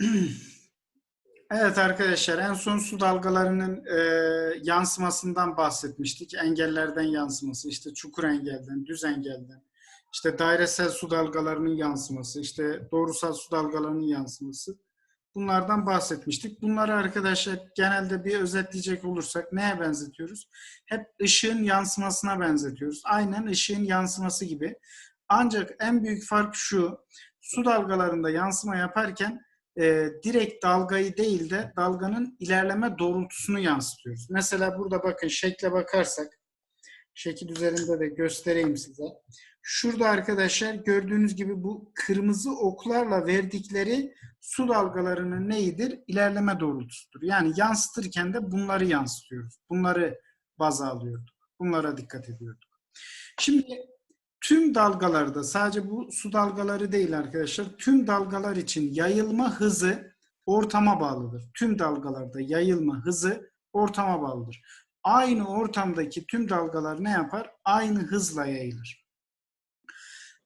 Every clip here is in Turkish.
Evet arkadaşlar en son su dalgalarının e, yansımasından bahsetmiştik. Engellerden yansıması, işte çukur engelden, düz engelden, işte dairesel su dalgalarının yansıması, işte doğrusal su dalgalarının yansıması. Bunlardan bahsetmiştik. Bunları arkadaşlar genelde bir özetleyecek olursak neye benzetiyoruz? Hep ışığın yansımasına benzetiyoruz. Aynen ışığın yansıması gibi. Ancak en büyük fark şu, su dalgalarında yansıma yaparken e, direkt dalgayı değil de dalganın ilerleme doğrultusunu yansıtıyoruz. Mesela burada bakın şekle bakarsak, şekil üzerinde de göstereyim size. Şurada arkadaşlar gördüğünüz gibi bu kırmızı oklarla verdikleri su dalgalarının neyidir? İlerleme doğrultusudur. Yani yansıtırken de bunları yansıtıyoruz. Bunları baza alıyorduk. Bunlara dikkat ediyorduk. Şimdi tüm dalgalarda sadece bu su dalgaları değil arkadaşlar. Tüm dalgalar için yayılma hızı ortama bağlıdır. Tüm dalgalarda yayılma hızı ortama bağlıdır. Aynı ortamdaki tüm dalgalar ne yapar? Aynı hızla yayılır.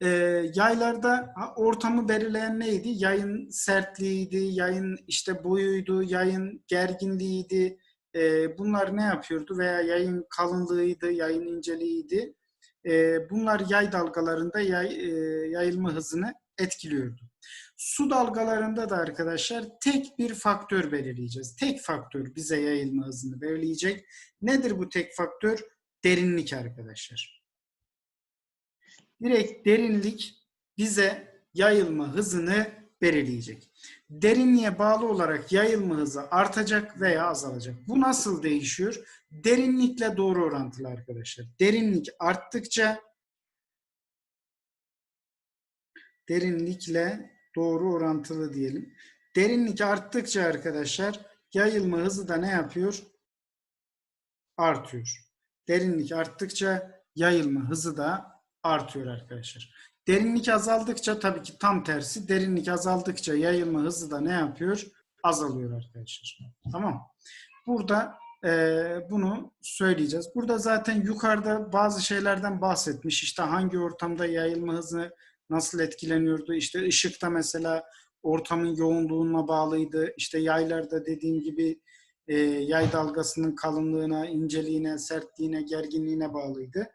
Ee, yaylarda ortamı belirleyen neydi? Yayın sertliğiydi, yayın işte boyuydu, yayın gerginliğiydi. Ee, bunlar ne yapıyordu? Veya yayın kalınlığıydı, yayın inceliğiydi e, bunlar yay dalgalarında yay, e, yayılma hızını etkiliyordu. Su dalgalarında da arkadaşlar tek bir faktör belirleyeceğiz. Tek faktör bize yayılma hızını belirleyecek. Nedir bu tek faktör? Derinlik arkadaşlar. Direkt derinlik bize yayılma hızını belirleyecek. Derinliğe bağlı olarak yayılma hızı artacak veya azalacak. Bu nasıl değişiyor? Derinlikle doğru orantılı arkadaşlar. Derinlik arttıkça derinlikle doğru orantılı diyelim. Derinlik arttıkça arkadaşlar yayılma hızı da ne yapıyor? Artıyor. Derinlik arttıkça yayılma hızı da artıyor arkadaşlar. Derinlik azaldıkça tabii ki tam tersi. Derinlik azaldıkça yayılma hızı da ne yapıyor? Azalıyor arkadaşlar. Tamam. Burada e, bunu söyleyeceğiz. Burada zaten yukarıda bazı şeylerden bahsetmiş. İşte hangi ortamda yayılma hızı nasıl etkileniyordu? İşte ışıkta mesela ortamın yoğunluğuna bağlıydı. İşte yaylarda dediğim gibi e, yay dalgasının kalınlığına, inceliğine, sertliğine, gerginliğine bağlıydı.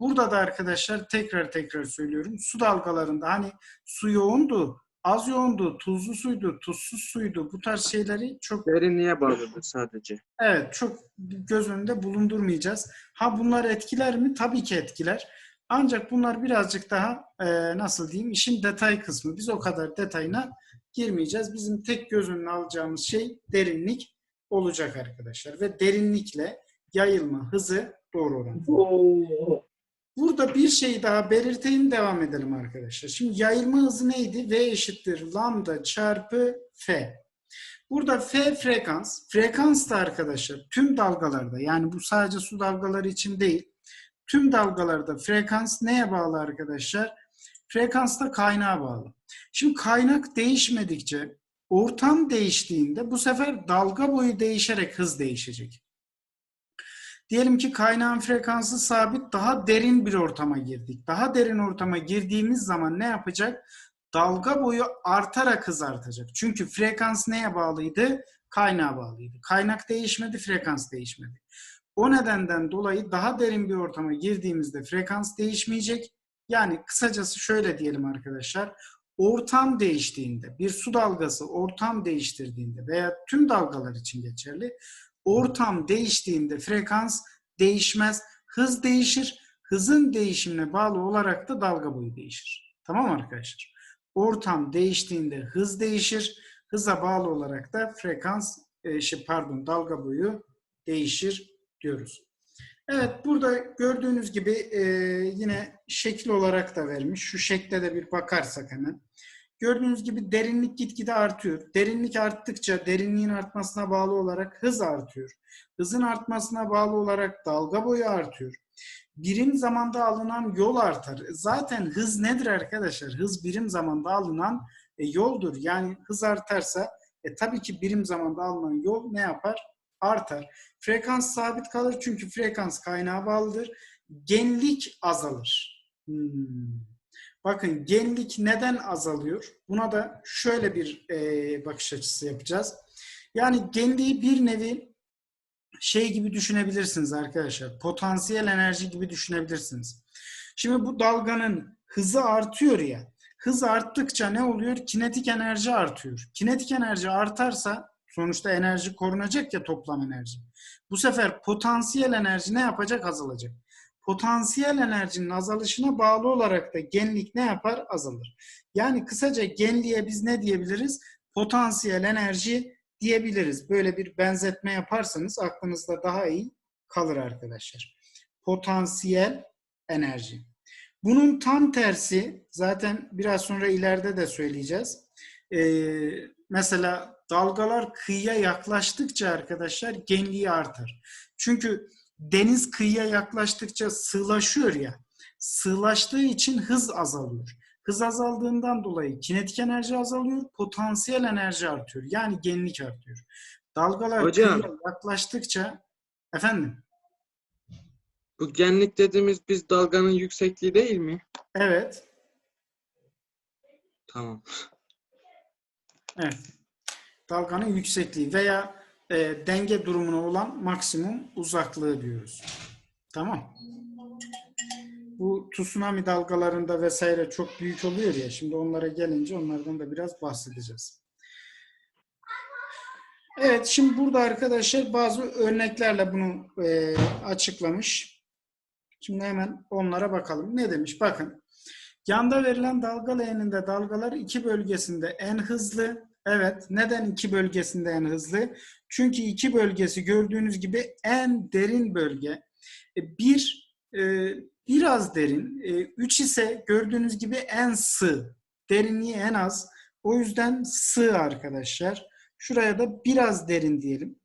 Burada da arkadaşlar tekrar tekrar söylüyorum. Su dalgalarında hani su yoğundu, az yoğundu, tuzlu suydu, tuzsuz suydu. Bu tarz şeyleri çok Derinliğe bağlıdır sadece. evet çok göz önünde bulundurmayacağız. Ha bunlar etkiler mi? Tabii ki etkiler. Ancak bunlar birazcık daha e, nasıl diyeyim işin detay kısmı. Biz o kadar detayına girmeyeceğiz. Bizim tek göz önüne alacağımız şey derinlik olacak arkadaşlar. Ve derinlikle yayılma hızı doğru orantılı. Burada bir şey daha belirteyim devam edelim arkadaşlar. Şimdi yayılma hızı neydi? V eşittir lambda çarpı F. Burada F frekans. Frekans da arkadaşlar tüm dalgalarda yani bu sadece su dalgaları için değil. Tüm dalgalarda frekans neye bağlı arkadaşlar? Frekans da kaynağa bağlı. Şimdi kaynak değişmedikçe ortam değiştiğinde bu sefer dalga boyu değişerek hız değişecek. Diyelim ki kaynağın frekansı sabit, daha derin bir ortama girdik. Daha derin ortama girdiğimiz zaman ne yapacak? Dalga boyu artarak hız artacak. Çünkü frekans neye bağlıydı? Kaynağa bağlıydı. Kaynak değişmedi, frekans değişmedi. O nedenden dolayı daha derin bir ortama girdiğimizde frekans değişmeyecek. Yani kısacası şöyle diyelim arkadaşlar. Ortam değiştiğinde, bir su dalgası ortam değiştirdiğinde veya tüm dalgalar için geçerli ortam değiştiğinde frekans değişmez. Hız değişir. Hızın değişimine bağlı olarak da dalga boyu değişir. Tamam mı arkadaşlar? Ortam değiştiğinde hız değişir. Hıza bağlı olarak da frekans, e, şey pardon dalga boyu değişir diyoruz. Evet burada gördüğünüz gibi e, yine şekil olarak da vermiş. Şu şekle de bir bakarsak hemen. Gördüğünüz gibi derinlik gitgide artıyor. Derinlik arttıkça derinliğin artmasına bağlı olarak hız artıyor. Hızın artmasına bağlı olarak dalga boyu artıyor. Birim zamanda alınan yol artar. Zaten hız nedir arkadaşlar? Hız birim zamanda alınan e, yoldur. Yani hız artarsa e, tabii ki birim zamanda alınan yol ne yapar? Artar. Frekans sabit kalır çünkü frekans kaynağa bağlıdır. Genlik azalır. Hmm. Bakın genlik neden azalıyor? Buna da şöyle bir e, bakış açısı yapacağız. Yani genliği bir nevi şey gibi düşünebilirsiniz arkadaşlar. Potansiyel enerji gibi düşünebilirsiniz. Şimdi bu dalganın hızı artıyor ya. Hız arttıkça ne oluyor? Kinetik enerji artıyor. Kinetik enerji artarsa sonuçta enerji korunacak ya toplam enerji. Bu sefer potansiyel enerji ne yapacak? Azalacak. Potansiyel enerjinin azalışına bağlı olarak da genlik ne yapar? Azalır. Yani kısaca genliğe biz ne diyebiliriz? Potansiyel enerji diyebiliriz. Böyle bir benzetme yaparsanız aklınızda daha iyi kalır arkadaşlar. Potansiyel enerji. Bunun tam tersi zaten biraz sonra ileride de söyleyeceğiz. Ee, mesela dalgalar kıyıya yaklaştıkça arkadaşlar genliği artar. Çünkü deniz kıyıya yaklaştıkça sığlaşıyor ya. Sığlaştığı için hız azalıyor. Hız azaldığından dolayı kinetik enerji azalıyor, potansiyel enerji artıyor. Yani genlik artıyor. Dalgalar Hocam. kıyıya yaklaştıkça efendim Bu genlik dediğimiz biz dalganın yüksekliği değil mi? evet Tamam. Evet. Dalganın yüksekliği veya e, denge durumuna olan maksimum uzaklığı diyoruz. Tamam. Bu tsunami dalgalarında vesaire çok büyük oluyor ya. Şimdi onlara gelince onlardan da biraz bahsedeceğiz. Evet, şimdi burada arkadaşlar bazı örneklerle bunu e, açıklamış. Şimdi hemen onlara bakalım. Ne demiş? Bakın. Yanda verilen dalga leğeninde dalgalar iki bölgesinde en hızlı. Evet. Neden iki bölgesinde en hızlı? Çünkü iki bölgesi gördüğünüz gibi en derin bölge. E, Bir e, biraz derin. E, Üç ise gördüğünüz gibi en sığ. Derinliği en az. O yüzden sığ arkadaşlar. Şuraya da biraz derin diyelim.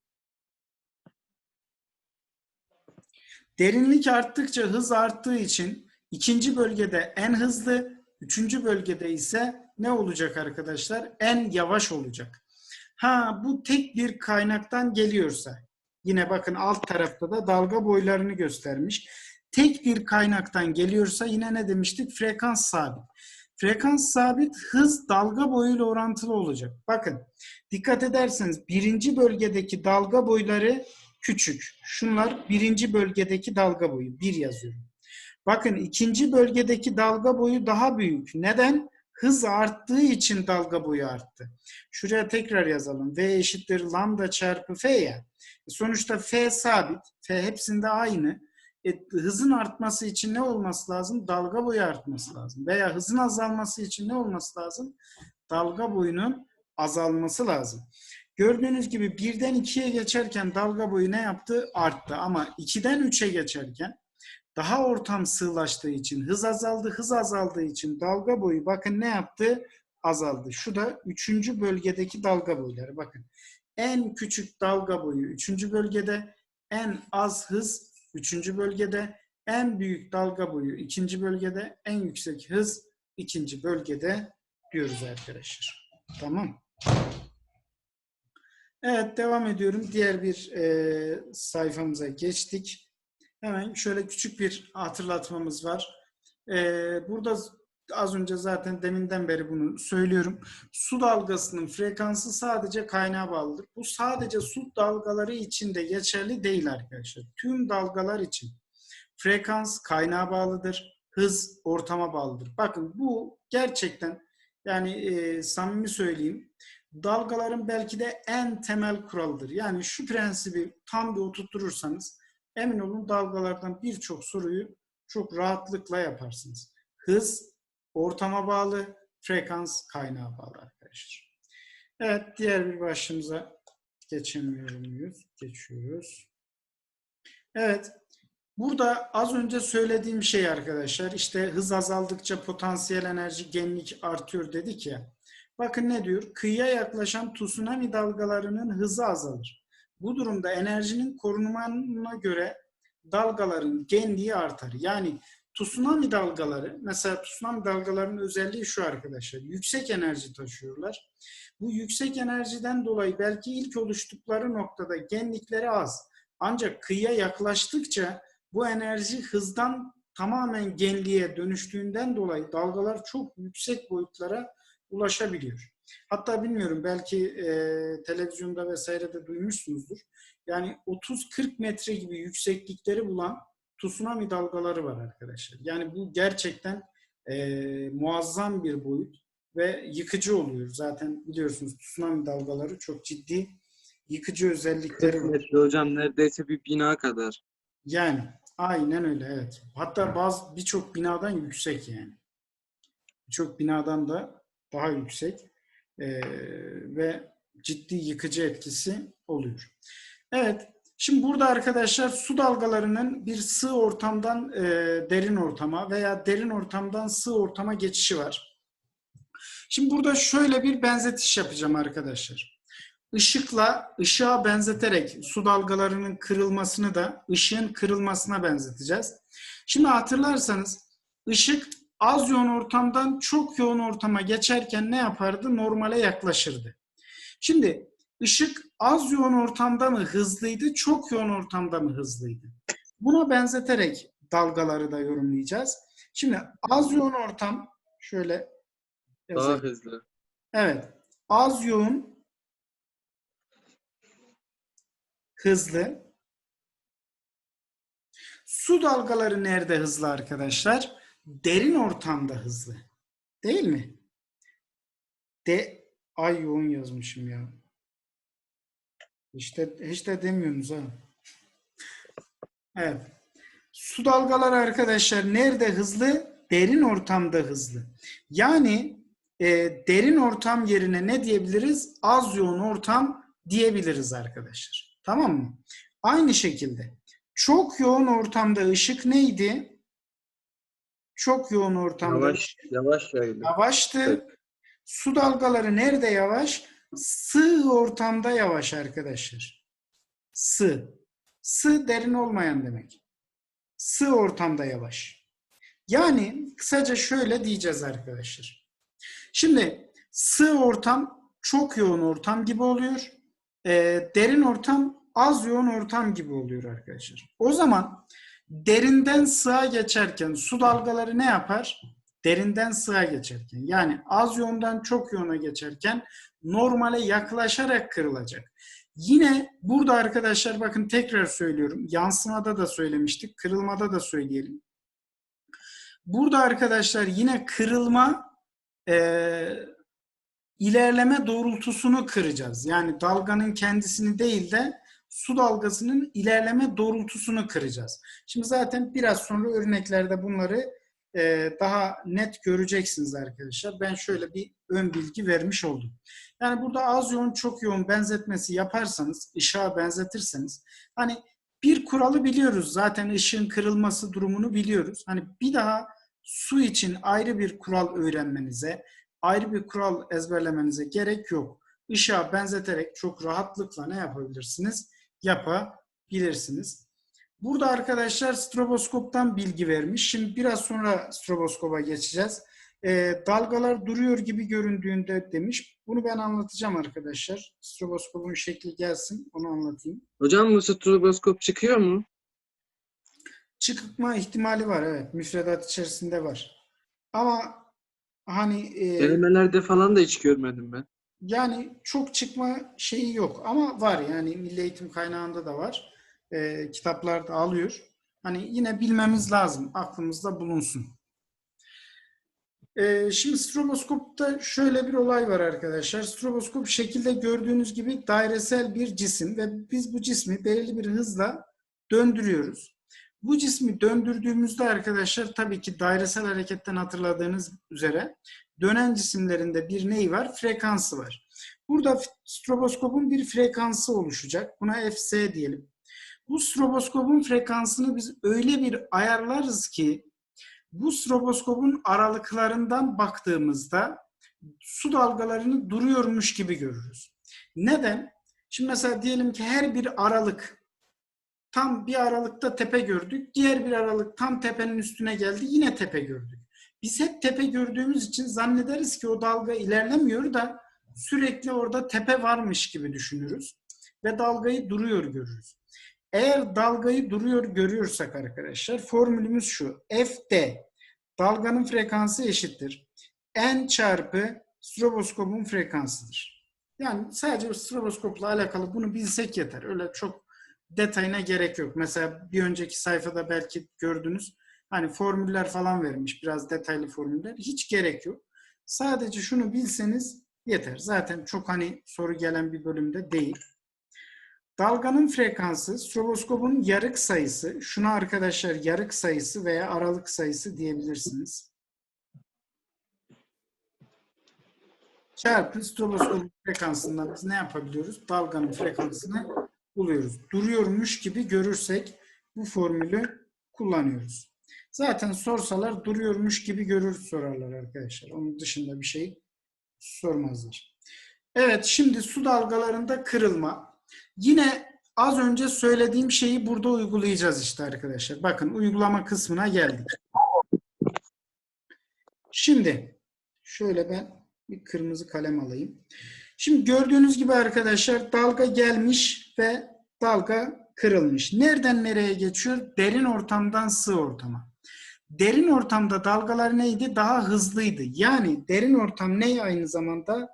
Derinlik arttıkça hız arttığı için ikinci bölgede en hızlı, üçüncü bölgede ise ne olacak arkadaşlar? En yavaş olacak. Ha bu tek bir kaynaktan geliyorsa yine bakın alt tarafta da dalga boylarını göstermiş. Tek bir kaynaktan geliyorsa yine ne demiştik? Frekans sabit. Frekans sabit, hız dalga boyuyla orantılı olacak. Bakın dikkat ederseniz birinci bölgedeki dalga boyları küçük. Şunlar birinci bölgedeki dalga boyu. Bir yazıyorum. Bakın ikinci bölgedeki dalga boyu daha büyük. Neden? Hız arttığı için dalga boyu arttı. Şuraya tekrar yazalım. V eşittir lambda çarpı F ya. Sonuçta F sabit. F hepsinde aynı. E, hızın artması için ne olması lazım? Dalga boyu artması lazım. Veya hızın azalması için ne olması lazım? Dalga boyunun azalması lazım. Gördüğünüz gibi birden ikiye geçerken dalga boyu ne yaptı? Arttı. Ama 2'den 3'e geçerken daha ortam sığlaştığı için hız azaldı. Hız azaldığı için dalga boyu bakın ne yaptı? Azaldı. Şu da üçüncü bölgedeki dalga boyları. Bakın en küçük dalga boyu üçüncü bölgede, en az hız üçüncü bölgede, en büyük dalga boyu ikinci bölgede, en yüksek hız ikinci bölgede diyoruz arkadaşlar. Tamam. Evet devam ediyorum. Diğer bir e, sayfamıza geçtik. Hemen şöyle küçük bir hatırlatmamız var. E, burada az önce zaten deminden beri bunu söylüyorum. Su dalgasının frekansı sadece kaynağa bağlıdır. Bu sadece su dalgaları için de geçerli değil arkadaşlar. Tüm dalgalar için frekans kaynağa bağlıdır. Hız ortama bağlıdır. Bakın bu gerçekten yani e, samimi söyleyeyim dalgaların belki de en temel kuralıdır. Yani şu prensibi tam bir oturturursanız emin olun dalgalardan birçok soruyu çok rahatlıkla yaparsınız. Hız ortama bağlı, frekans kaynağa bağlı arkadaşlar. Evet, diğer bir başlığımıza geçemiyor muyuz? Geçiyoruz. Evet, burada az önce söylediğim şey arkadaşlar, işte hız azaldıkça potansiyel enerji genlik artıyor dedik ya. Bakın ne diyor? Kıyıya yaklaşan tsunami dalgalarının hızı azalır. Bu durumda enerjinin korunmanına göre dalgaların genliği artar. Yani tsunami dalgaları, mesela tsunami dalgalarının özelliği şu arkadaşlar. Yüksek enerji taşıyorlar. Bu yüksek enerjiden dolayı belki ilk oluştukları noktada genlikleri az. Ancak kıyıya yaklaştıkça bu enerji hızdan tamamen genliğe dönüştüğünden dolayı dalgalar çok yüksek boyutlara ulaşabiliyor. Hatta bilmiyorum belki e, televizyonda vesairede duymuşsunuzdur. Yani 30-40 metre gibi yükseklikleri bulan tsunami dalgaları var arkadaşlar. Yani bu gerçekten e, muazzam bir boyut ve yıkıcı oluyor. Zaten biliyorsunuz tsunami dalgaları çok ciddi yıkıcı özellikleri 40 var. metre hocam neredeyse bir bina kadar. Yani aynen öyle evet. Hatta bazı birçok binadan yüksek yani. Birçok binadan da daha yüksek Ee, ve ciddi yıkıcı etkisi oluyor. Evet. Şimdi burada arkadaşlar su dalgalarının bir sığ ortamdan e, derin ortama veya derin ortamdan sığ ortama geçişi var. Şimdi burada şöyle bir benzetiş yapacağım arkadaşlar. Işıkla ışığa benzeterek su dalgalarının kırılmasını da ışığın kırılmasına benzeteceğiz. Şimdi hatırlarsanız ışık az yoğun ortamdan çok yoğun ortama geçerken ne yapardı? Normale yaklaşırdı. Şimdi ışık az yoğun ortamda mı hızlıydı, çok yoğun ortamda mı hızlıydı? Buna benzeterek dalgaları da yorumlayacağız. Şimdi az yoğun ortam şöyle Daha yazayım. hızlı. Evet. Az yoğun hızlı. Su dalgaları nerede hızlı arkadaşlar? Derin ortamda hızlı. Değil mi? De ay yoğun yazmışım ya. İşte hiç de demiyorsunuz ha. Evet. Su dalgaları arkadaşlar nerede hızlı? Derin ortamda hızlı. Yani e, derin ortam yerine ne diyebiliriz? Az yoğun ortam diyebiliriz arkadaşlar. Tamam mı? Aynı şekilde çok yoğun ortamda ışık neydi? Çok yoğun ortamda Yavaş yavaş yayılır. yavaştı. Evet. Su dalgaları nerede yavaş? Sığ ortamda yavaş arkadaşlar. Sığ. Sığ derin olmayan demek. Sığ ortamda yavaş. Yani kısaca şöyle diyeceğiz arkadaşlar. Şimdi sığ ortam çok yoğun ortam gibi oluyor. Ee, derin ortam az yoğun ortam gibi oluyor arkadaşlar. O zaman derinden sığa geçerken su dalgaları ne yapar? Derinden sığa geçerken yani az yoğundan çok yoğuna geçerken normale yaklaşarak kırılacak. Yine burada arkadaşlar bakın tekrar söylüyorum. Yansımada da söylemiştik. Kırılmada da söyleyelim. Burada arkadaşlar yine kırılma e, ilerleme doğrultusunu kıracağız. Yani dalganın kendisini değil de su dalgasının ilerleme doğrultusunu kıracağız. Şimdi zaten biraz sonra örneklerde bunları e, daha net göreceksiniz arkadaşlar. Ben şöyle bir ön bilgi vermiş oldum. Yani burada az yoğun çok yoğun benzetmesi yaparsanız, ışığa benzetirseniz hani bir kuralı biliyoruz. Zaten ışığın kırılması durumunu biliyoruz. Hani bir daha su için ayrı bir kural öğrenmenize, ayrı bir kural ezberlemenize gerek yok. Işığa benzeterek çok rahatlıkla ne yapabilirsiniz? Yapabilirsiniz. Burada arkadaşlar stroboskoptan bilgi vermiş. Şimdi biraz sonra stroboskopa geçeceğiz. Ee, dalgalar duruyor gibi göründüğünde demiş. Bunu ben anlatacağım arkadaşlar. Stroboskopun şekli gelsin. Onu anlatayım. Hocam bu stroboskop çıkıyor mu? Çıkma ihtimali var evet. Müfredat içerisinde var. Ama hani e, Denemelerde falan da hiç görmedim ben. Yani çok çıkma şeyi yok ama var yani Milli Eğitim kaynağında da var. E, kitaplarda alıyor. Hani yine bilmemiz lazım. Aklımızda bulunsun. E, şimdi stroboskopta şöyle bir olay var arkadaşlar. Stroboskop şekilde gördüğünüz gibi dairesel bir cisim ve biz bu cismi belirli bir hızla döndürüyoruz. Bu cismi döndürdüğümüzde arkadaşlar tabii ki dairesel hareketten hatırladığınız üzere dönen cisimlerinde bir neyi var? Frekansı var. Burada stroboskopun bir frekansı oluşacak. Buna Fs diyelim. Bu stroboskopun frekansını biz öyle bir ayarlarız ki bu stroboskopun aralıklarından baktığımızda su dalgalarını duruyormuş gibi görürüz. Neden? Şimdi mesela diyelim ki her bir aralık tam bir aralıkta tepe gördük. Diğer bir aralık tam tepenin üstüne geldi. Yine tepe gördük. Biz hep tepe gördüğümüz için zannederiz ki o dalga ilerlemiyor da sürekli orada tepe varmış gibi düşünürüz ve dalgayı duruyor görürüz. Eğer dalgayı duruyor görüyorsak arkadaşlar formülümüz şu. Fd dalganın frekansı eşittir. N çarpı stroboskopun frekansıdır. Yani sadece stroboskopla alakalı bunu bilsek yeter. Öyle çok detayına gerek yok. Mesela bir önceki sayfada belki gördünüz. Hani formüller falan vermiş. Biraz detaylı formüller. Hiç gerek yok. Sadece şunu bilseniz yeter. Zaten çok hani soru gelen bir bölümde değil. Dalganın frekansı, stroboskopun yarık sayısı, şuna arkadaşlar yarık sayısı veya aralık sayısı diyebilirsiniz. Çarpı stroboskopun frekansından biz ne yapabiliyoruz? Dalganın frekansını buluyoruz. Duruyormuş gibi görürsek bu formülü kullanıyoruz. Zaten sorsalar duruyormuş gibi görür sorarlar arkadaşlar. Onun dışında bir şey sormazlar. Evet şimdi su dalgalarında kırılma. Yine az önce söylediğim şeyi burada uygulayacağız işte arkadaşlar. Bakın uygulama kısmına geldik. Şimdi şöyle ben bir kırmızı kalem alayım. Şimdi gördüğünüz gibi arkadaşlar dalga gelmiş ve dalga kırılmış. Nereden nereye geçiyor? Derin ortamdan sığ ortama. Derin ortamda dalgalar neydi? Daha hızlıydı. Yani derin ortam ne aynı zamanda?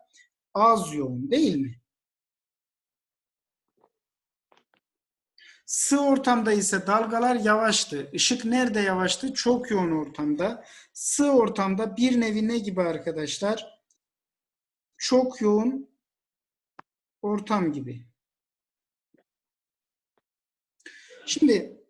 Az yoğun değil mi? Sığ ortamda ise dalgalar yavaştı. Işık nerede yavaştı? Çok yoğun ortamda. Sığ ortamda bir nevi ne gibi arkadaşlar? Çok yoğun ortam gibi. Şimdi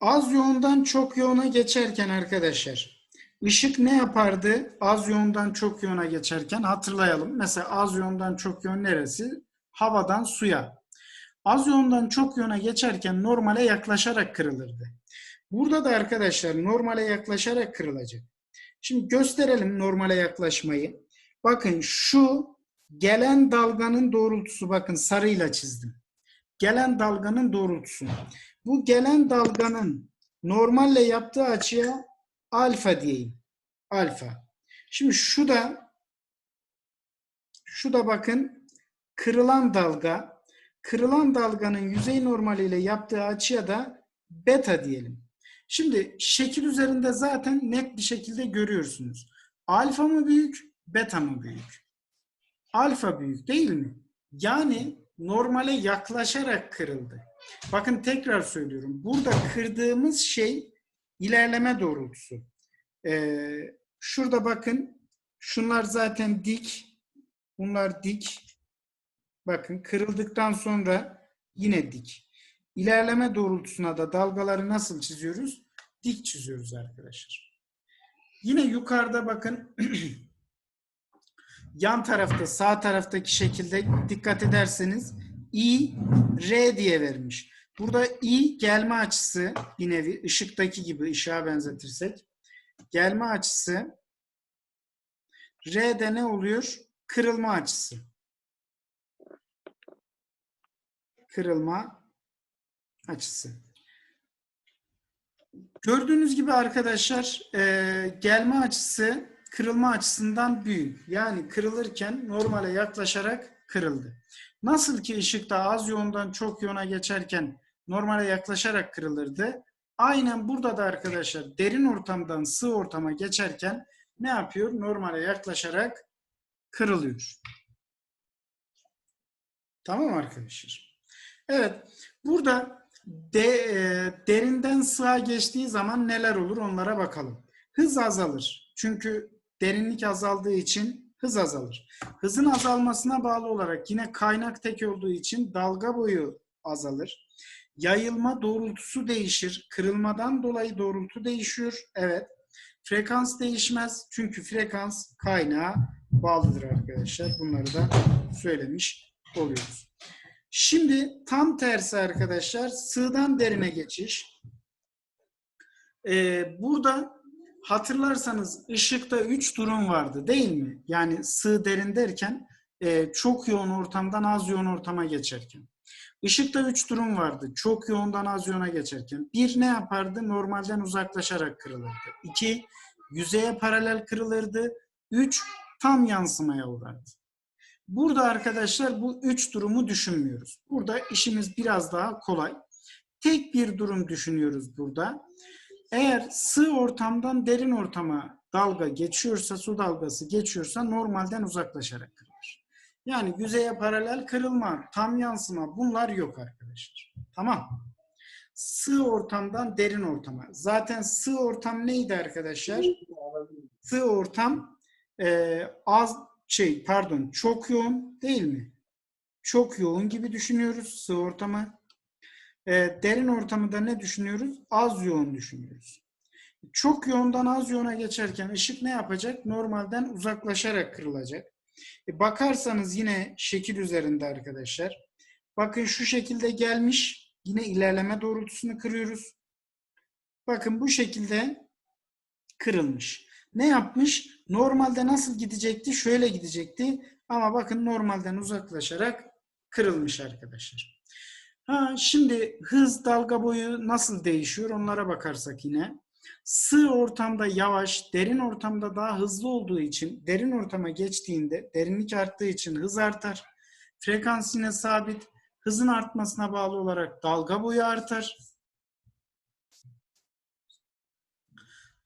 az yoğundan çok yoğuna geçerken arkadaşlar ışık ne yapardı? Az yoğundan çok yoğuna geçerken hatırlayalım. Mesela az yoğundan çok yoğun neresi? Havadan suya. Az yoğundan çok yoğuna geçerken normale yaklaşarak kırılırdı. Burada da arkadaşlar normale yaklaşarak kırılacak. Şimdi gösterelim normale yaklaşmayı. Bakın şu gelen dalganın doğrultusu bakın sarıyla çizdim. Gelen dalganın doğrultusu. Bu gelen dalganın normalle yaptığı açıya alfa diyeyim. Alfa. Şimdi şu da şu da bakın kırılan dalga. Kırılan dalganın yüzey normaliyle yaptığı açıya da beta diyelim. Şimdi şekil üzerinde zaten net bir şekilde görüyorsunuz. Alfa mı büyük, beta mı büyük? Alfa büyük değil mi? Yani normale yaklaşarak kırıldı. Bakın tekrar söylüyorum. Burada kırdığımız şey ilerleme doğrultusu. Ee, şurada bakın. Şunlar zaten dik. Bunlar dik. Bakın kırıldıktan sonra yine dik. İlerleme doğrultusuna da dalgaları nasıl çiziyoruz? Dik çiziyoruz arkadaşlar. Yine yukarıda bakın yan tarafta sağ taraftaki şekilde dikkat ederseniz I, R diye vermiş. Burada I gelme açısı bir nevi ışıktaki gibi ışığa benzetirsek. Gelme açısı R de ne oluyor? Kırılma açısı. Kırılma açısı. Gördüğünüz gibi arkadaşlar e, gelme açısı kırılma açısından büyük. Yani kırılırken normale yaklaşarak kırıldı. Nasıl ki ışıkta az yoğundan çok yoğuna geçerken normale yaklaşarak kırılırdı. Aynen burada da arkadaşlar derin ortamdan sığ ortama geçerken ne yapıyor? Normale yaklaşarak kırılıyor. Tamam arkadaşlar? Evet. Burada de, e, derinden sığa geçtiği zaman neler olur onlara bakalım. Hız azalır. Çünkü derinlik azaldığı için hız azalır. Hızın azalmasına bağlı olarak yine kaynak tek olduğu için dalga boyu azalır. Yayılma doğrultusu değişir. Kırılmadan dolayı doğrultu değişiyor. Evet. Frekans değişmez. Çünkü frekans kaynağa bağlıdır arkadaşlar. Bunları da söylemiş oluyoruz. Şimdi tam tersi arkadaşlar sığdan derine geçiş. Ee, burada hatırlarsanız ışıkta üç durum vardı değil mi? Yani sığ derin derken e, çok yoğun ortamdan az yoğun ortama geçerken. Işıkta üç durum vardı. Çok yoğundan az yoğuna geçerken. Bir ne yapardı? Normalden uzaklaşarak kırılırdı. İki, yüzeye paralel kırılırdı. Üç, tam yansımaya uğrardı. Burada arkadaşlar bu üç durumu düşünmüyoruz. Burada işimiz biraz daha kolay. tek bir durum düşünüyoruz burada. Eğer sığ ortamdan derin ortama dalga geçiyorsa, su dalgası geçiyorsa normalden uzaklaşarak kırılır. Yani yüzeye paralel kırılma, tam yansıma bunlar yok arkadaşlar. Tamam. Sığ ortamdan derin ortama. Zaten sığ ortam neydi arkadaşlar? Sığ ortam e, az şey pardon çok yoğun değil mi? Çok yoğun gibi düşünüyoruz sığ ortamı. E, derin ortamı da ne düşünüyoruz? Az yoğun düşünüyoruz. Çok yoğundan az yoğuna geçerken ışık ne yapacak? Normalden uzaklaşarak kırılacak. E, bakarsanız yine şekil üzerinde arkadaşlar. Bakın şu şekilde gelmiş. Yine ilerleme doğrultusunu kırıyoruz. Bakın bu şekilde kırılmış. Ne yapmış? Normalde nasıl gidecekti? Şöyle gidecekti. Ama bakın normalden uzaklaşarak kırılmış arkadaşlar. Ha, şimdi hız dalga boyu nasıl değişiyor? Onlara bakarsak yine. Sığ ortamda yavaş, derin ortamda daha hızlı olduğu için derin ortama geçtiğinde derinlik arttığı için hız artar. Frekans yine sabit. Hızın artmasına bağlı olarak dalga boyu artar.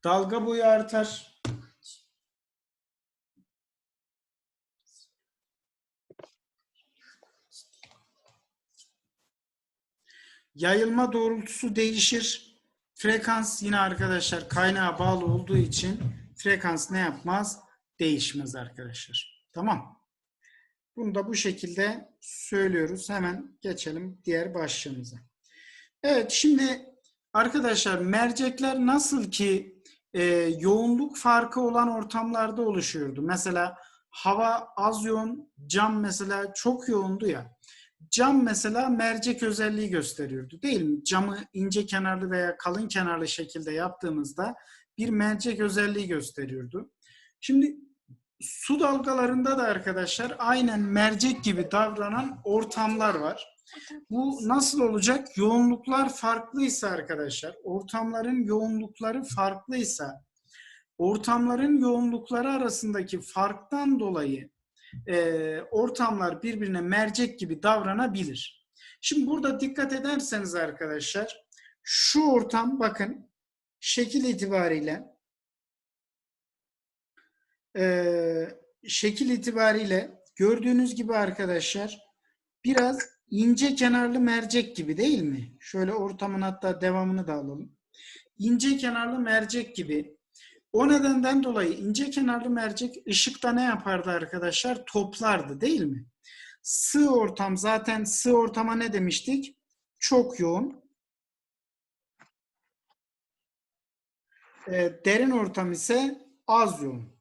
Dalga boyu artar. Yayılma doğrultusu değişir. Frekans yine arkadaşlar kaynağa bağlı olduğu için frekans ne yapmaz? Değişmez arkadaşlar. Tamam. Bunu da bu şekilde söylüyoruz. Hemen geçelim diğer başlığımıza. Evet şimdi arkadaşlar mercekler nasıl ki e, yoğunluk farkı olan ortamlarda oluşuyordu. Mesela hava az yoğun, cam mesela çok yoğundu ya. Cam mesela mercek özelliği gösteriyordu değil mi? Camı ince kenarlı veya kalın kenarlı şekilde yaptığımızda bir mercek özelliği gösteriyordu. Şimdi su dalgalarında da arkadaşlar aynen mercek gibi davranan ortamlar var. Bu nasıl olacak? Yoğunluklar farklıysa arkadaşlar, ortamların yoğunlukları farklıysa, ortamların yoğunlukları arasındaki farktan dolayı e, ortamlar birbirine mercek gibi davranabilir. Şimdi burada dikkat ederseniz arkadaşlar, şu ortam bakın şekil itibariyle e, şekil itibariyle gördüğünüz gibi arkadaşlar biraz ince kenarlı mercek gibi değil mi? Şöyle ortamın hatta devamını da alalım. İnce kenarlı mercek gibi. O nedenden dolayı ince kenarlı mercek ışıkta ne yapardı arkadaşlar? Toplardı değil mi? Sığ ortam zaten sığ ortama ne demiştik? Çok yoğun. E, derin ortam ise az yoğun.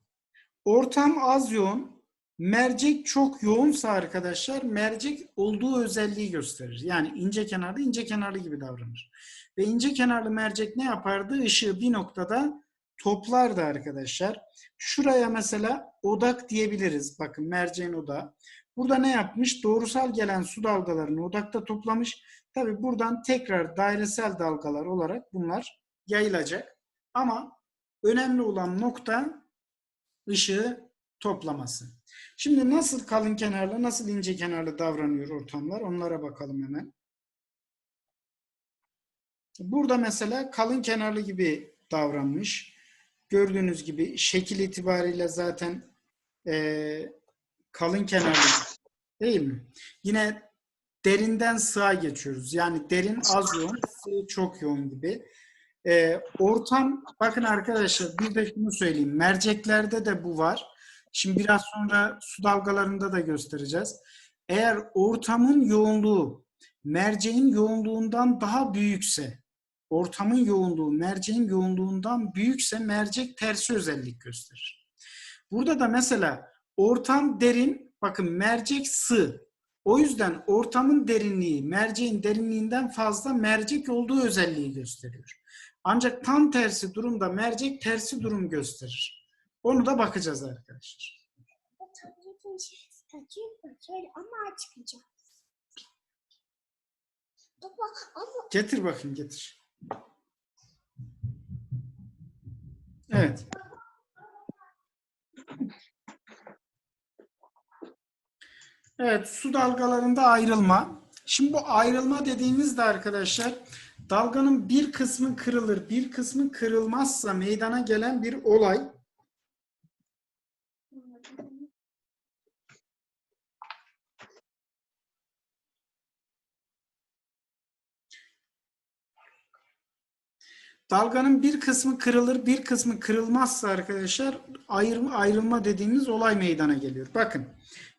Ortam az yoğun, mercek çok yoğunsa arkadaşlar mercek olduğu özelliği gösterir. Yani ince kenarlı ince kenarlı gibi davranır. Ve ince kenarlı mercek ne yapardı? Işığı bir noktada toplardı arkadaşlar. Şuraya mesela odak diyebiliriz. Bakın merceğin odağı. Burada ne yapmış? Doğrusal gelen su dalgalarını odakta toplamış. Tabi buradan tekrar dairesel dalgalar olarak bunlar yayılacak. Ama önemli olan nokta ışığı toplaması. Şimdi nasıl kalın kenarlı, nasıl ince kenarlı davranıyor ortamlar? Onlara bakalım hemen. Burada mesela kalın kenarlı gibi davranmış. Gördüğünüz gibi şekil itibariyle zaten e, kalın kenarlı değil mi? Yine derinden sığa geçiyoruz. Yani derin az yoğun, çok yoğun gibi. E, ortam, bakın arkadaşlar bir de şunu söyleyeyim. Merceklerde de bu var. Şimdi biraz sonra su dalgalarında da göstereceğiz. Eğer ortamın yoğunluğu merceğin yoğunluğundan daha büyükse, ortamın yoğunluğu merceğin yoğunluğundan büyükse mercek tersi özellik gösterir. Burada da mesela ortam derin, bakın mercek sığ. O yüzden ortamın derinliği merceğin derinliğinden fazla mercek olduğu özelliği gösteriyor. Ancak tam tersi durumda mercek tersi durum gösterir. Onu da bakacağız arkadaşlar. Tabletin şişesi kaçıyor şöyle ama çıkacak. Baba ama Getir bakayım getir. Evet. Evet su dalgalarında ayrılma. Şimdi bu ayrılma dediğimizde arkadaşlar dalganın bir kısmı kırılır, bir kısmı kırılmazsa meydana gelen bir olay. Dalganın bir kısmı kırılır, bir kısmı kırılmazsa arkadaşlar ayrılma, ayrılma dediğimiz olay meydana geliyor. Bakın.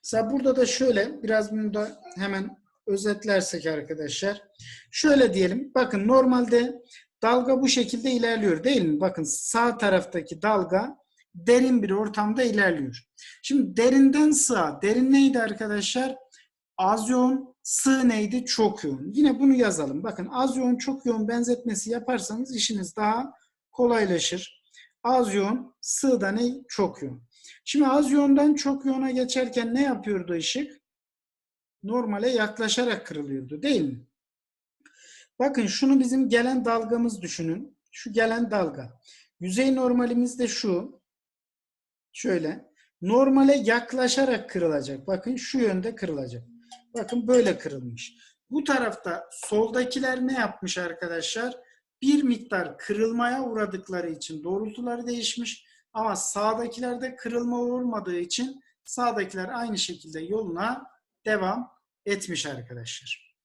Mesela burada da şöyle biraz bunu da hemen özetlersek arkadaşlar. Şöyle diyelim. Bakın normalde dalga bu şekilde ilerliyor değil mi? Bakın sağ taraftaki dalga derin bir ortamda ilerliyor. Şimdi derinden sığa. Derin neydi arkadaşlar? Az yoğun, sığ neydi? Çok yoğun. Yine bunu yazalım. Bakın az yoğun, çok yoğun benzetmesi yaparsanız işiniz daha kolaylaşır. Az yoğun, sığ da ne? Çok yoğun. Şimdi az yoğundan çok yoğuna geçerken ne yapıyordu ışık? Normale yaklaşarak kırılıyordu değil mi? Bakın şunu bizim gelen dalgamız düşünün. Şu gelen dalga. Yüzey normalimiz de şu. Şöyle. Normale yaklaşarak kırılacak. Bakın şu yönde kırılacak. Bakın böyle kırılmış. Bu tarafta soldakiler ne yapmış arkadaşlar? Bir miktar kırılmaya uğradıkları için doğrultuları değişmiş. Ama sağdakilerde kırılma olmadığı için sağdakiler aynı şekilde yoluna devam etmiş arkadaşlar.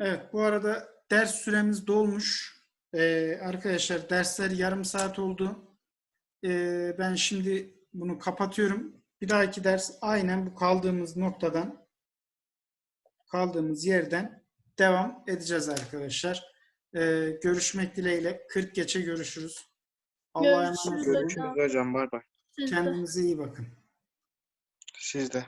Evet bu arada ders süremiz dolmuş. Ee, arkadaşlar dersler yarım saat oldu. Ee, ben şimdi bunu kapatıyorum. Bir dahaki ders aynen bu kaldığımız noktadan kaldığımız yerden devam edeceğiz arkadaşlar. Ee, görüşmek dileğiyle 40 geçe görüşürüz. Allah'a emanet Görüşürüz olun. Görüşürüz hocam. Bay bay. Kendinize iyi bakın. Siz de.